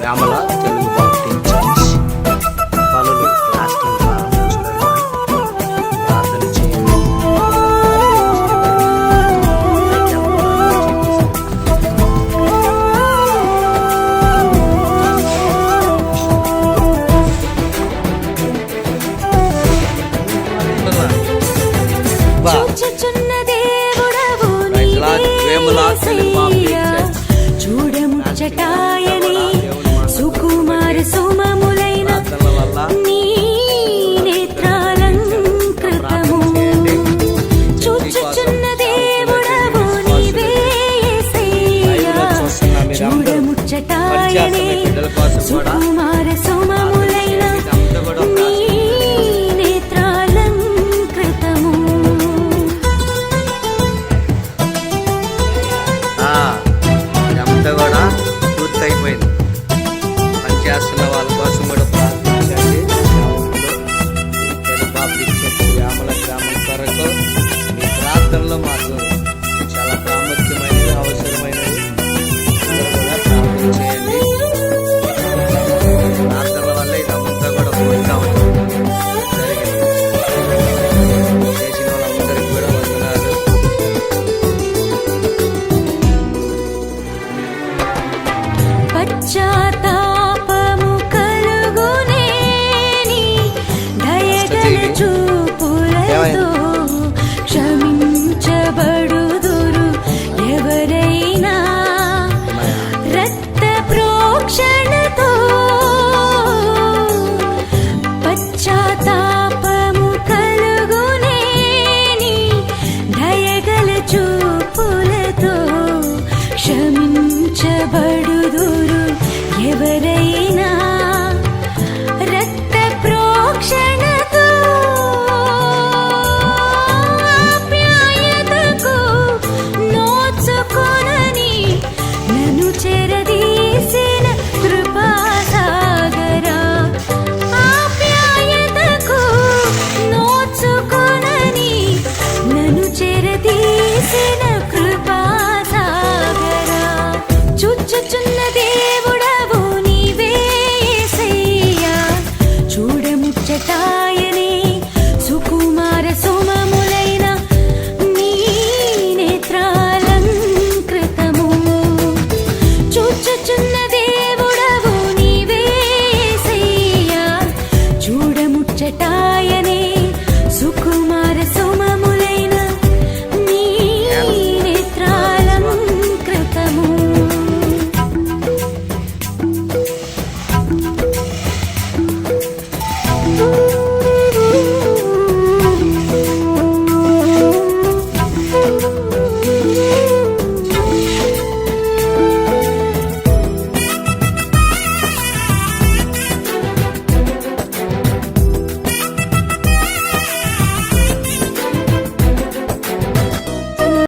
Vemala Telugu బాప్టింగ్ church పనులు పశ్చాత్తాపము చుచున్నదే